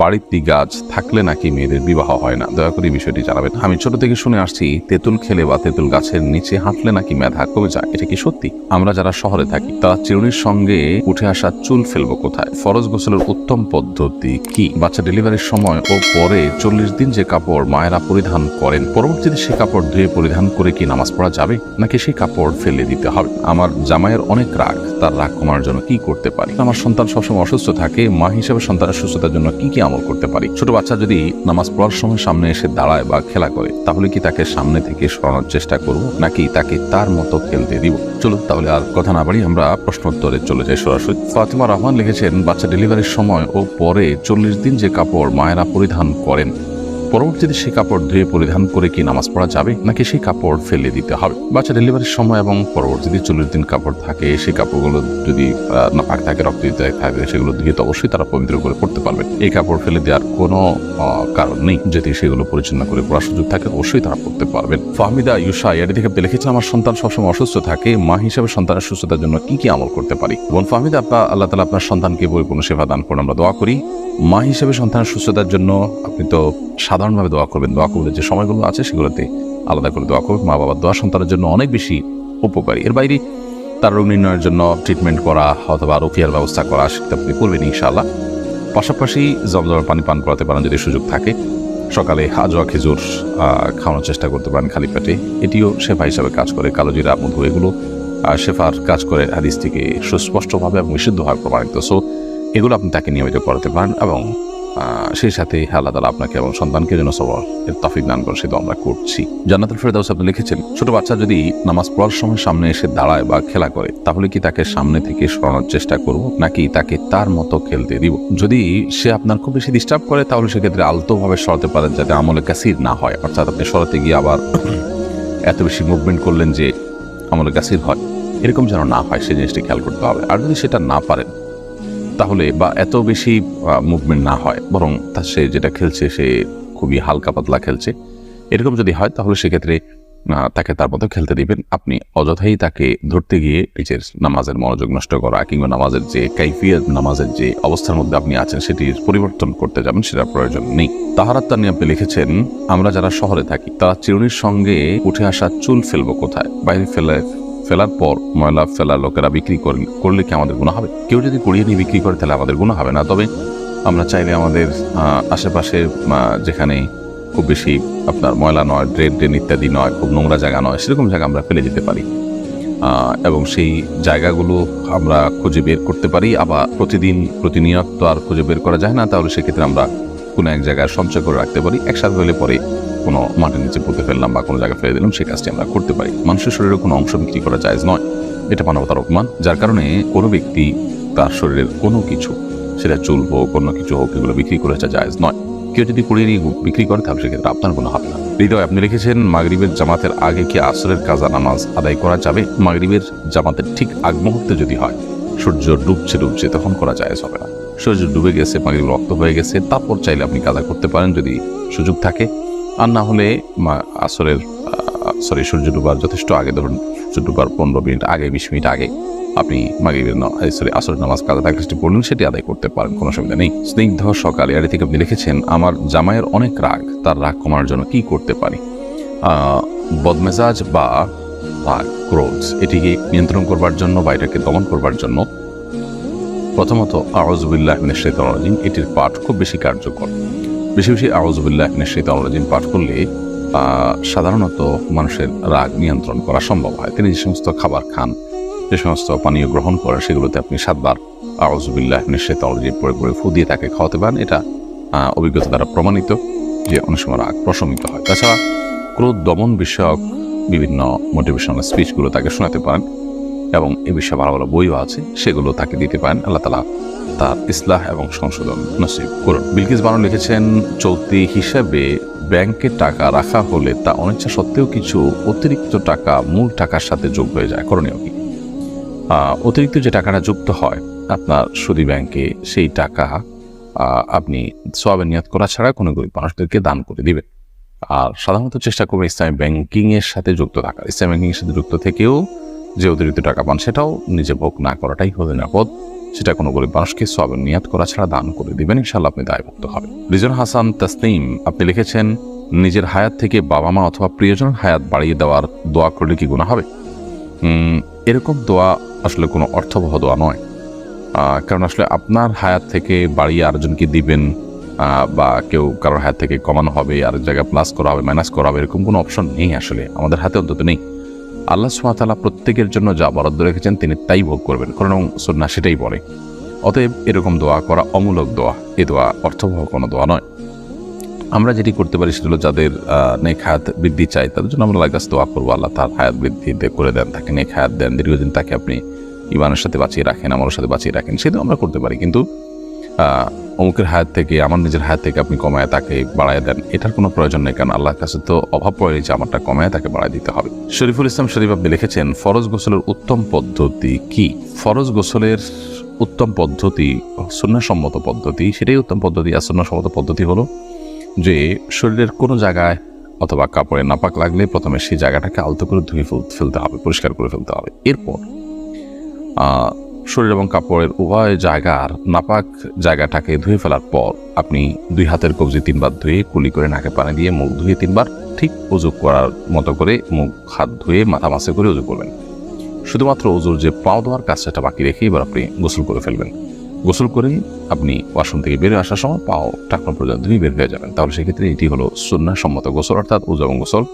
বাড়িতে গাছ থাকলে নাকি মেয়েদের বিবাহ হয় না? দয়া করে বিষয়টি জানাবেন। আমি ছোট থেকে শুনে আসছি, তেঁতুল খেলে বা তেঁতুল গাছের নিচে হাঁটলে নাকি মেধা কমে যায়? এটা কি সত্যি? আমরা যারা শহরে থাকি, তারা চিরুনির সঙ্গে উঠে আসা চুল ফেলব কোথায়? ফরজ গোসলের উত্তম পদ্ধতি কি? বাচ্চা ডেলিভারির সময় ও পরে চল্লিশ দিন যে কাপড় মায়েরা পরিধান করেন, পরবর্তীতে সে কাপড় ধুয়ে পরিধান করে কি নামাজ পড়া যাবে? নাকি সেই কাপড় ফেলে দিতে হবে? আমার জামাইয়ের অনেক রাগ, তার রাগ কমানোর জন্য কি করতে পারি? আমার সন্তান সবসময় অসুস্থ থাকে, মা হিসেবে সন্তানের সুস্থতার জন্য কি কি আমল করতে পারি। ছোট বাচ্চা যদি নামাজ পড়ার সময় সামনে এসে দাঁড়ায় বা খেলা করে, তাহলে কি তাকে সামনে থেকে সরানোর চেষ্টা করব, নাকি তাকে তার মতো খেলতে দিব? চলো তাহলে আর কথা না বাড়ি আমরা প্রশ্ন উত্তরে চলে যাই সরাসরি। ফাতিমা রহমান লিখেছেন, বাচ্চা ডেলিভারির সময় ও পরে চল্লিশ দিন যে কাপড় মায়েরা পরিধান করেন পরবর্তীতে সেই কাপড় ধুয়ে পরিধান করে কি নামাজ পড়া যাবে? নাকি সেই কাপড় ফেলে দিতে হবে? বাচ্চা ডেলিভারির সময় এবং পরবর্তীতে চল্লিশ দিন কাপড় থাকে সেই কাপড়গুলো যদি আহ, নাপাক থাকে রক্ত দিতে থাকে সেগুলো ধুয়ে তো অবশ্যই তারা পবিত্র করে পড়তে পারবে। এই কাপড় ফেলে দেওয়ার কোনো কারণ নেই যদি সেগুলো পরিচ্ছন্ন করে পড়ার সুযোগ থাকে অবশ্যই তারা পড়তে পারবেন। ফাহমিদা ইউসা এটি থেকে লিখেছেন আমার সন্তান সবসময় অসুস্থ থাকে মা হিসেবে সন্তানের সুস্থতার জন্য কি কি আমল করতে পারি? বোন ফাহমিদা আপা আল্লাহ তালা আপনার সন্তানকে পরিপূর্ণ সেবা দান করুন। আমরা দোয়া করি মা হিসেবে সন্তানের সুস্থতার জন্য আপনি তো সাধারণভাবে দোয়া করবেন। দোয়া করলে যে সময়গুলো আছে সেগুলোতে আলাদা করে দোয়া করবেন মা বাবার দোয়া সন্তানের জন্য অনেক বেশি উপকারী। এর বাইরে তার রোগ নির্ণয়ের জন্য ট্রিটমেন্ট করা অথবা রোকিয়ার ব্যবস্থা করা সেটা আপনি করবেন ইনশাআল্লাহ। পাশাপাশি জমজমের পানি পান করাতে পারেন যদি সুযোগ থাকে। সকালে হাজোয়া খেজুর খাওয়ানোর চেষ্টা করতে পারেন খালি পেটে। এটিও শেফা হিসাবে কাজ করে। কালো জিরা, মধু এগুলো শেফার কাজ করে হাদিস থেকে সুস্পষ্টভাবে এবং বিশুদ্ধভাবে প্রমাণিত। সো এগুলো আপনি তাকে নিয়মিত করাতে পারেন এবং সেই সাথে আল্লাহ তালা আপনাকে এবং সন্তানকে যেন সবার এর তফিক দান করে সেটা আমরা করছি। জান্নাতুল ফেরদাউস আপনি লিখেছেন, ছোট বাচ্চা যদি নামাজ পড়ার সময় সামনে এসে দাঁড়ায় বা খেলা করে, তাহলে কি তাকে সামনে থেকে সরানোর চেষ্টা করব, নাকি তাকে তার মতো খেলতে দিব? যদি সে আপনার খুব বেশি ডিস্টার্ব করে, তাহলে সেক্ষেত্রে আলতোভাবে সরাতে পারেন, যাতে আমলে কাসির না হয়। অর্থাৎ আপনি সরাতে গিয়ে আবার এত বেশি মুভমেন্ট করলেন যে আমলে কাসির হয়। এরকম যেন না হয় সেই জিনিসটি খেয়াল করতে হবে। আর যদি সেটা না পারেন তাহলে বা এত বেশি মুভমেন্ট না হয়, বরং তার সে যেটা খেলছে সে খুবই হালকা পাতলা খেলছে। এরকম যদি হয়, তাহলে সেক্ষেত্রে তাকে তার মতো খেলতে দিবেন। আপনি অযথাই তাকে ধরতে গিয়ে নিজের নামাজের মনোযোগ নষ্ট করা, কিংবা নামাজের যে কাইফিয়ত, নামাজের যে অবস্থার মধ্যে আপনি আছেন, সেটির পরিবর্তন করতে যাবেন সেটা প্রয়োজন নেই। তাহারাত তানি আপনি লিখেছেন, আমরা যারা শহরে থাকি, তারা চিরুনির সঙ্গে উঠে আসা চুল ফেলব কোথায়? বাইরে ফেলে ফেলার পর ময়লা ফেলার লোকেরা বিক্রি করলে কি আমাদের গুণা হবে? কেউ যদি কুড়িয়ে নিয়ে বিক্রি করে, তাহলে আমাদের গুণা হবে না। তবে আমরা চাইলে আমাদের আশেপাশে যেখানে খুব বেশি আপনার ময়লা নয়, ড্রেন ড্রেন ইত্যাদি নয়, খুব নোংরা জায়গা নয়, সেরকম জায়গা আমরা ফেলে দিতে পারি। এবং সেই জায়গাগুলো আমরা খুঁজে বের করতে পারি। আবার প্রতিদিন প্রতিনিয়ত আর খুঁজে বের করা যায় না, তাহলে সেক্ষেত্রে আমরা কোনো এক জায়গায় সঞ্চয় করে রাখতে পারি, একসাথে হলে পরে কোনো মাটির নিচে পুঁতে ফেললাম বা কোনো জায়গায় ফেলে দিলাম সেই কাজটি আমরা করতে পারি। মানুষের শরীরে কোনো অংশ বিক্রি করা যায় নয়। এটা মানবতার অপমান, যার কারণে কোনো ব্যক্তি তার শরীরের কোনো কিছু, সেটা চুল হোক, অন্য কিছু হোক, এগুলো বিক্রি করে জায়জ নয়। কেউ যদি কুড়িয়ে নিয়ে বিক্রি করে, তাহলে সেক্ষেত্রে আপনার কোনো হবে না। হৃদয়, আপনি লিখেছেন, মাগরিবের জামাতের আগে কি আসরের কাজা নামাজ আদায় করা যাবে? মাগরিবের জামাতের ঠিক আগ মুহূর্তে যদি হয়, সূর্য ডুবছে ডুবছে, তখন করা যায় হবে না। সূর্য ডুবে গেছে মাগরিব রক্ত হয়ে গেছে, তারপর চাইলে আপনি কাজা করতে পারেন যদি সুযোগ থাকে। আর না হলে আসরের সরি সূর্য ডুবার যথেষ্ট আগে, ধরুন সূর্য ডুবার পনেরো মিনিট আগে, বিশ মিনিট আগে আপনি মাগরিবের সরি আসরের নামাজ কাজা থাকলে সেটি পড়লেন সেটি আদায় করতে পারেন, কোনো অসুবিধা নেই। স্নিগ্ধ সকালে এর থেকে আপনি লিখেছেন, আমার জামাইয়ের অনেক রাগ, তার রাগ কমানোর জন্য কি করতে পারি? বদমেজাজ বা ক্রোধ, এটিকে নিয়ন্ত্রণ করবার জন্য বা এটাকে দমন করবার জন্য প্রথমত আওয়াজবুল্লাহ রাজিম, এটির পাঠ খুব বেশি কার্যকর। বেশি বেশি আওয়াজবুল্লাহ রাজিম পাঠ করলে সাধারণত মানুষের রাগ নিয়ন্ত্রণ করা সম্ভব হয়। তিনি যে সমস্ত খাবার খান, যে সমস্ত পানীয় গ্রহণ করেন, সেগুলোতে আপনি সাতবার আওয়াজবুল্লাহ রাজিম পরে পরে ফু দিয়ে তাকে খাওয়াতে পারেন। এটা অভিজ্ঞতা দ্বারা প্রমাণিত যে অনেক সময় রাগ প্রশমিত হয়। তাছাড়া ক্রোধ দমন বিষয়ক বিভিন্ন মোটিভেশনাল স্পিচগুলো তাকে শোনাতে পারেন। এবং এ বিষয়ে ভালো ভালো বইও আছে, সেগুলো তাকে দিতে পারেন। আল্লাহ তালা তার ইসলাহ এবং সংশোধন নসিব করুন। বিলকিস বানু লিখেছেন, চলতি হিসাবে ব্যাংকে টাকা রাখা হলে তা অনিচ্ছা সত্ত্বেও কিছু অতিরিক্ত টাকা মূল টাকার সাথে যোগ হয়ে যায়। করণীয় কি? অতিরিক্ত যে টাকাটা যুক্ত হয়, আপনার সুদী ব্যাংকে সেই টাকা আপনি সোয়াবে নিয়াত করা ছাড়া কোনো গরিব মানুষদেরকে দান করে দিবেন। আর সাধারণত চেষ্টা করবেন ইসলামী ব্যাংকিংয়ের সাথে যুক্ত থাকার। ইসলামী ব্যাংকিং এর সাথে যুক্ত থেকেও যে অতিরিক্ত টাকা পান সেটাও নিজে ভোগ না করাটাই হলো নিরাপদ। সেটা কোনো গরিব মানুষকে সব নিয়াত করা ছাড়া দান করে দিবেন ইনশাল্লাহ আপনি দায়মুক্ত হবেন। রিজন হাসান তাসনিম, আপনি লিখেছেন, নিজের হায়াত থেকে বাবা মা অথবা প্রিয়জনের হায়াত বাড়িয়ে দেওয়ার দোয়া করলে কি গুণা হবে? এরকম দোয়া আসলে কোনো অর্থবহ দোয়া নয়। কারণ আসলে আপনার হায়াত থেকে বাড়িয়ে আরেকজনকে দিবেন বা কেউ কারোর হায়াত থেকে কমানো হবে, আরেক জায়গায় প্লাস করা হবে মাইনাস করা হবে, এরকম কোনো অপশন নেই আসলে। আমাদের হাতে অন্তত নেই। আল্লাহ সুমাতালা প্রত্যেকের জন্য যা বরাদ্দ রেখেছেন তিনি তাই ভোগ করবেন। কারণ সন্না সেটাই বলে। অতএব এরকম দোয়া করা অমূলক দোয়া। এ দোয়া অর্থবহ কোনো দোয়া নয়। আমরা যেটি করতে পারি সেটা হলো যাদের নেক হায়াত বৃদ্ধি চাই তাদের জন্য আমরা কাছে দোয়া করব। আল্লাহ তার হায়াত বৃদ্ধি করে দেন। তাকে নেক হায়াত দেন। দীর্ঘদিন তাকে আপনি ইমানের সাথে বাঁচিয়ে রাখেন আমার সাথে বাঁচিয়ে রাখেন সেটা আমরা করতে পারি। কিন্তু অমুকের হায়াত থেকে, আমার নিজের হায়াত থেকে আপনি কমায় তাকে বাড়ায় দেন। এটার কোনো প্রয়োজন নেই, কারণ আল্লাহর কাছে তো অভাব পড়ে যে আমারটা কমায় তাকে বাড়ায় দিতে হবে। শরীফুল ইসলাম শরীফ আপনি লিখেছেন, ফরজ গোসলের উত্তম পদ্ধতি কি? ফরজ গোসলের উত্তম পদ্ধতি সন্ন্যাসম্মত পদ্ধতি, সেটাই উত্তম পদ্ধতি আর সন্ন্যাসম্মত পদ্ধতি হলো যে শরীরের কোনো জায়গায় অথবা কাপড়ে নাপাক লাগলে প্রথমে সেই জায়গাটাকে আলতো করে ধুয়ে ফেল- ফেলতে হবে, পরিষ্কার করে ফেলতে হবে। এরপর শরীর এবং কাপড়ের উভয় জায়গার নাপাক জায়গাটাকে ধুয়ে ফেলার পর আপনি দুই হাতের কবজি তিনবার ধুয়ে কুলি করে নাকে পানি দিয়ে মুখ ধুয়ে তিনবার ঠিক উজু করার মতো করে মুখ, হাত ধুয়ে মাথা মাসে করে উজু করবেন। শুধুমাত্র উজুর যে পাও দেওয়ার কাজ সেটা বাকি রেখে এবার আপনি গোসল করে ফেলবেন। গোসল করে আপনি ওয়াশরুম থেকে বেরিয়ে আসার সময় পাও টাকনো পর্যন্ত ধুয়ে বের হয়ে যাবেন। তাহলে সেক্ষেত্রে এটি হলো সম্মত গোসল, অর্থাৎ উজু এবং গোসল।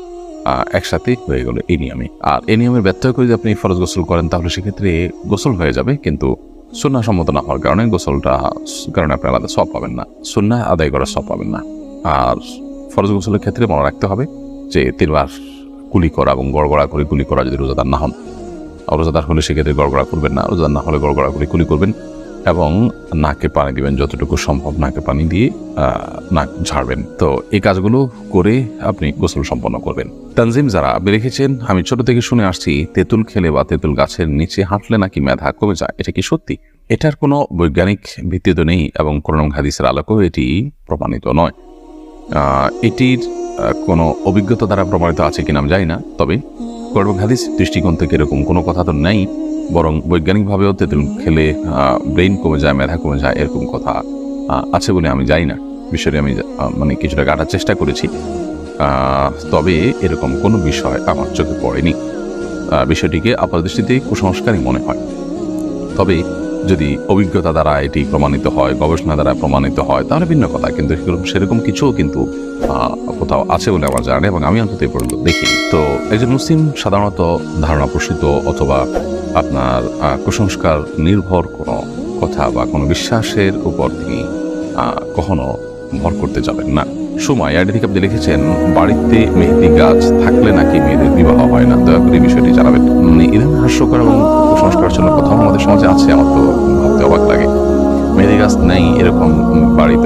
আহ, একসাথে হয়ে গেল এই নিয়মে। আর এই নিয়মের ব্যত্যয় করে যদি আপনি ফরজ গোসল করেন তাহলে সেক্ষেত্রে গোসল হয়ে যাবে কিন্তু সম্মত না হওয়ার কারণে গোসলটা কারণে আপনি আলাদা সব পাবেন না। সুন্না আদায় করার সব পাবেন না। আর ফরজ গোসলের ক্ষেত্রে মনে রাখতে হবে যে তিনবার কুলি করা এবং গড়গড়া করে কুলি করা যদি রোজাদার না হন রোজাদার হলে সেক্ষেত্রে গড়গড়া করবেন না। রোজাদার না হলে গড়গড়া করে কুলি করবেন। এবং নাকে পানি দিবেন, যতটুকু সম্ভব নাকে পানি দিয়ে নাক ঝাড়বেন। তো এই কাজগুলো করে আপনি গোসল সম্পন্ন করবেন। তানজিম, যারা লিখেছেন আমি ছোট থেকে শুনে আসছি, তেঁতুল খেলে বা তেঁতুল গাছের নিচে হাঁটলে নাকি মেধা কমে যায়, এটা কি সত্যি? এটার কোনো বৈজ্ঞানিক ভিত্তি তো নেই এবং কোরআন হাদিসের আলোকেও এটি প্রমাণিত নয়। এটির কোনো অভিজ্ঞতা দ্বারা প্রমাণিত আছে কিনা আমি জানি না, তবে কোরআন হাদিস দৃষ্টিকোণ থেকে এরকম কোনো কথা তো নেই। বরং বৈজ্ঞানিকভাবেও তেঁতুল খেলে ব্রেন কমে যায়, মেধা কমে যায়, এরকম কথা আছে বলে আমি জানি না। বিষয়টি আমি মানে কিছুটা কাটার চেষ্টা করেছি। তবে এরকম কোনো বিষয় আমার চোখে পড়েনি। বিষয়টিকে আপাতদৃষ্টিতে কুসংস্কারই মনে হয়। তবে যদি অভিজ্ঞতা দ্বারা এটি প্রমাণিত হয়, গবেষণা দ্বারা প্রমাণিত হয়, তাহলে ভিন্ন কথা। কিন্তু সেরকম- কিছুও কিন্তু কোথাও আছে বলে আমার জানা এবং আমি অন্তত এই পর্যন্ত দেখি তো একজন মুসলিম সাধারণত ধারণা প্রসূত অথবা আপনার কুসংস্কার নির্ভর কোনো কথা বা কোনো বিশ্বাসের উপর তিনি কখনো ভর করতে যাবেন না। সময় আইডি আপনি লিখেছেন, বাড়িতে মেহেদি গাছ থাকলে নাকি মেয়েদের বিবাহ হয় না? দয়া করে বিষয়টি জানাবেন। মানে এরকম হাস্যকর এবং কুসংস্কার জন্য কোথাও আমাদের সমাজে আছে, আমার তো ভাবতে অবাক লাগে। মেহেদি গাছ নেই, এরকম বাড়িতে